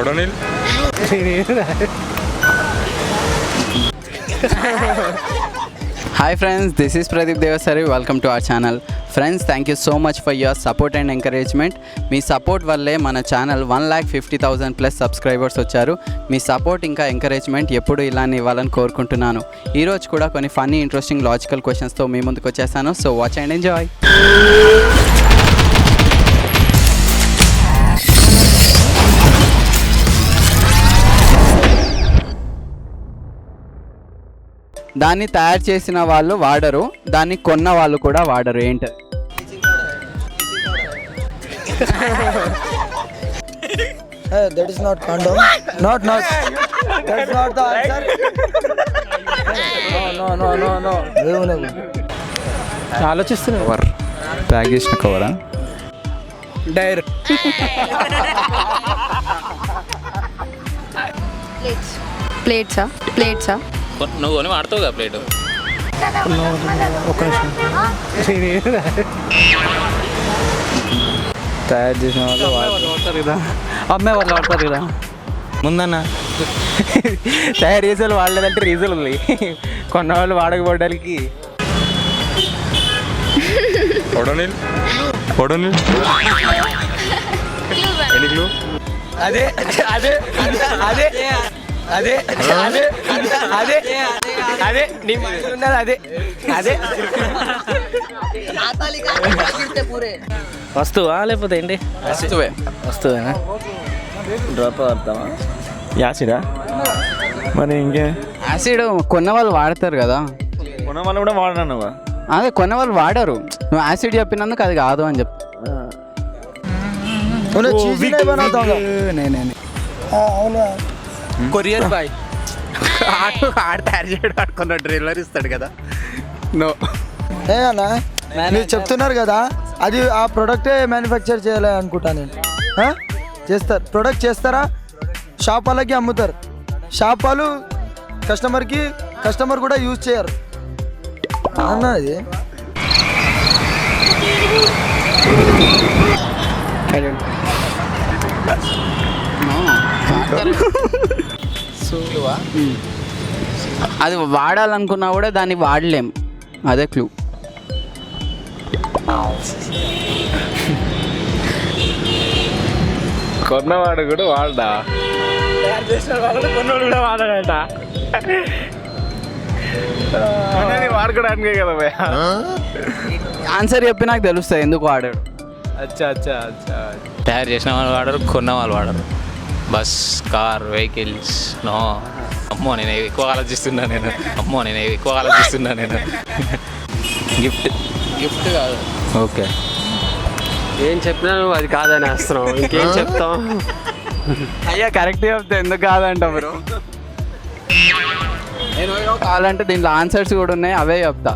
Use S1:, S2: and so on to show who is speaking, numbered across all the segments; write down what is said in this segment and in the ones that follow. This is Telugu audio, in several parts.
S1: Odonil
S2: hi friends this is Pradeep Devasari welcome to our channel friends thank you so much for your support and encouragement me support వల్లే మన channel one lakh fifty thousand plus subscribers వచ్చారు. మీ సపోర్ట్ ఇంకా ఎంకరేజ్మెంట్ ఎప్పుడు ఇలానే ఇవ్వాలని కోరుకుంటున్నాను. ఈరోజు కూడా కొన్ని ఫన్నీ ఇంట్రెస్టింగ్ లాజికల్ క్వశ్చన్స్తో మీ ముందుకు వచ్చేసాను. సో వాచ్ అండ్ ఎంజాయ్ దాన్ని తయారు చేసిన వాళ్ళు వాడరు దాన్ని కొన్న వాళ్ళు కూడా వాడరు
S3: no. ఏమనకు. ఆలోచిస్తున్నా.
S2: కవర్ ప్యాక్ చేసిన కవరా
S3: డైర్
S4: ప్లేట్స్ ప్లేట్సా ప్లేట్సా
S5: నువ్వు కొని వాడతావు కదా ప్లేట్?
S3: తయారు చేసిన వాళ్ళు
S2: వాడతారు కదా. అమ్మాయి వాళ్ళు వాడతారు కదా.
S6: ముందన్న. తయారు చేసే వాళ్ళు వాడలేదంటే రీజన్ ఉంది. కొన్న వాళ్ళు వాడకపోవడానికి అదే అదే అదే. అదే అదే అదే అదే నీ అదే అదే. వస్తువా లేకపోతే ఏంటి?
S2: వస్తువే.
S6: వస్తువేనా? డ్రాప్ అవుతామా యాసిడా? మరి ఇంకే?
S2: యాసిడ్ కొన్న వాళ్ళు వాడతారు కదా.
S6: కొన్న వాళ్ళు కూడా వాడను
S2: అదే కొన్న వాళ్ళు వాడరు. నువ్వు యాసిడ్ చెప్పినందుకు అది కాదు అని చెప్పు.
S3: అవును?
S2: Courier boy. ఆడు తయారు చేయడం ఆడుకున్న ట్రైలర్ ఇస్తాడు కదా. నో
S3: ఏ అన్న మీరు చెప్తున్నారు కదా అది ఆ ప్రొడక్టే మ్యానుఫ్యాక్చర్ చేయాలి అనుకుంటా నేను. చేస్తారు. ప్రొడక్ట్ చేస్తారా? షాప్ వాళ్ళకి అమ్ముతారు. షాప్ వాళ్ళు కస్టమర్కి కస్టమర్ కూడా యూజ్ చేయరు. అన్నది అది
S2: అది వాడాలనుకున్నా కూడా దాన్ని వాడలేం. అదే క్లూ.
S6: కొన్నవాడు కూడా వాడదా కొన్నవాడు కూడా వాడడట. కొన్నది వాడుకోవడానికే కదా భయ
S2: ఆన్సర్ చెప్పి నాకు తెలుస్తుంది ఎందుకు వాడాడు.
S6: అచ్చా అచ్చా అచ్చా.
S5: తయారు చేసిన వాళ్ళు వాడరు కొన్న వాళ్ళు వాడరు. Bus car vehicles no. అమ్మో నేను ఎక్కువ ఆలోచిస్తున్నా నేను. అమ్మో నేను ఎక్కువ ఆలోచిస్తున్నా నేను. గిఫ్ట్
S2: గిఫ్ట్ కాదు.
S5: ఓకే.
S7: ఏం చెప్పినా నువ్వు అది కాదని వేస్తున్నావు. ఇంకేం చెప్తాం
S2: అయ్యా కరెక్ట్ చెప్తే ఎందుకు కాదంట బ్రో? నేను కావాలంటే దీంట్లో ఆన్సర్స్ కూడా ఉన్నాయి అవే చెప్తా.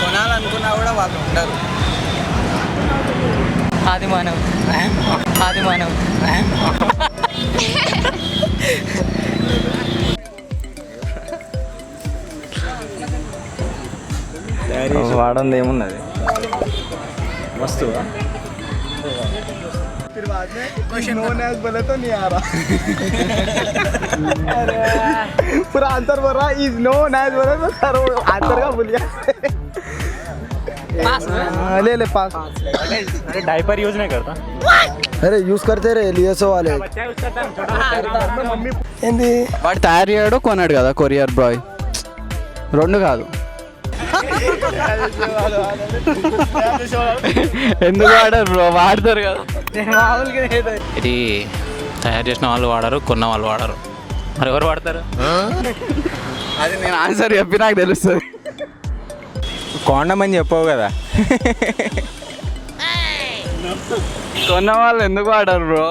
S2: కొనాలనుకున్నా కూడా వాళ్ళు ఉండరు.
S8: ఆది మానవ్ ఆది మానవ్
S6: వాడంది ఏమున్నది వస్తువా पूरा आंसर बोल रहा इज नो नाइस बोल रहा सर आंसर का भूल गया ले ले पास अरे डायपर यूज नहीं करता
S3: అరే యూస్ కడితే రే లియసో వాళ్ళే ఏంది
S2: వాడు తయారు చేయడు కొన్నాడు కదా కొరియర్ బాయ్ రెండు కాదు ఎందుకు వాడరు బ్రో వాడతారు కదా.
S5: ఇది తయారు చేసిన వాళ్ళు వాడరు కొన్న వాళ్ళు వాడరు. మరి ఎవరు వాడతారు?
S2: అది నేను ఆన్సర్ చెప్పి నాకు తెలుస్తుంది.
S6: కొండమని చెప్పవు కదా.
S2: కొన్న వాళ్ళు ఎందుకు వాడరు బ్రో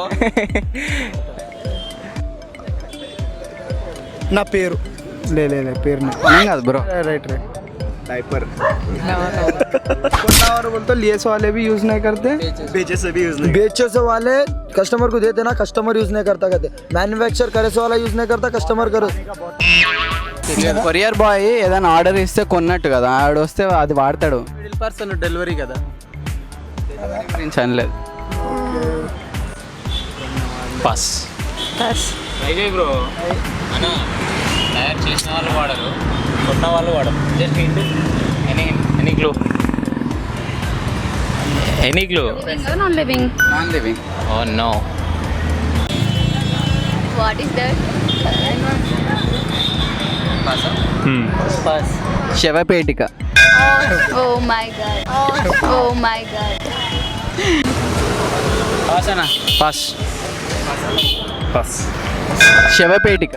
S3: నా పేరు. లే లే పేరు
S2: కాదు బ్రో
S3: రైట్ రైట్. डायपर बोलते लियस वाले भी यूज नहीं करते बेचे से भी यूज नहीं बेचे से वाले कस्टमर को देते ना कस्टमर यूज नहीं करता कहते मैन्युफैक्चर करे से वाला यूज नहीं करता कस्टमर करो
S2: కొరియర్ బాయ్ ఏదైనా ఆర్డర్ ఇస్తే కొన్నట్టు కదా ఆడు వస్తే అది వాడతాడు
S7: మిడిల్ పర్సన్ డెలివరీ కదా
S2: గురించి అనలేదు
S5: పాస్ ట్రై చేయి బ్రో అన్న తయారు చేసిన వాళ్ళు వాడరు కొన్న వాళ్ళు వాడరు just any any glue any glue
S4: non living
S2: non living
S5: oh no
S4: what is that
S2: శవపేటిక.
S4: Oh my god oh my god
S2: పాసనా
S5: పాస్ పాస్
S2: శవపేటిక.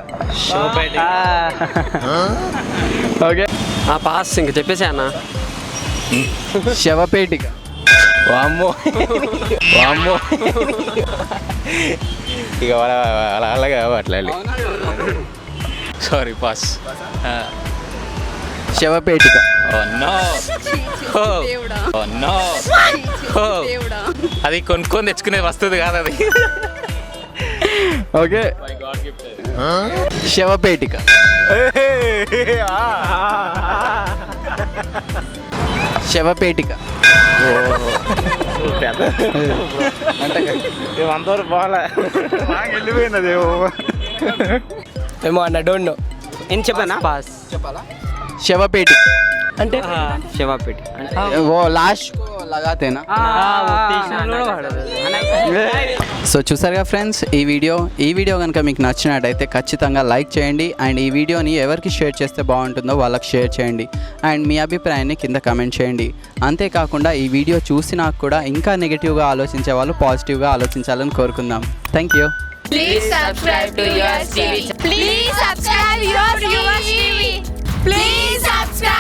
S2: ఓకే.
S7: ఆ పాస్ ఇంక చెప్పేసా అన్న.
S2: శవపేటిక.
S5: వామ్మో. వామ్మో. ఇక అలా అలాగే అట్లా సారీ పాస్.
S2: శవపేటిక.
S5: ఓ నో ఓ నో అది కొనుక్కొని తెచ్చుకునే వస్తుంది కాదు అది.
S2: ఓకే. శవపేటిక. శవపేటిక.
S7: ఏమో అన్న డోంట్ నో ఏం చెప్పానా? పాస్
S2: శవపేటిక.
S7: అంటే? శివాపేట
S2: ఓ లాస్ట్ లగాతేనా సో చూసారుగా ఫ్రెండ్స్ ఈ వీడియో ఈ వీడియో కనుక మీకు నచ్చినట్టయితే ఖచ్చితంగా లైక్ చేయండి అండ్ ఈ వీడియోని ఎవరికి షేర్ చేస్తే బాగుంటుందో వాళ్ళకి షేర్ చేయండి అండ్ మీ అభిప్రాయాన్ని కింద కమెంట్ చేయండి అంతేకాకుండా ఈ వీడియో చూసినా కూడా ఇంకా నెగిటివ్గా ఆలోచించే వాళ్ళు పాజిటివ్గా ఆలోచించాలని కోరుకుందాం thank you
S4: Please subscribe to your TV. Please subscribe your TV. Please subscribe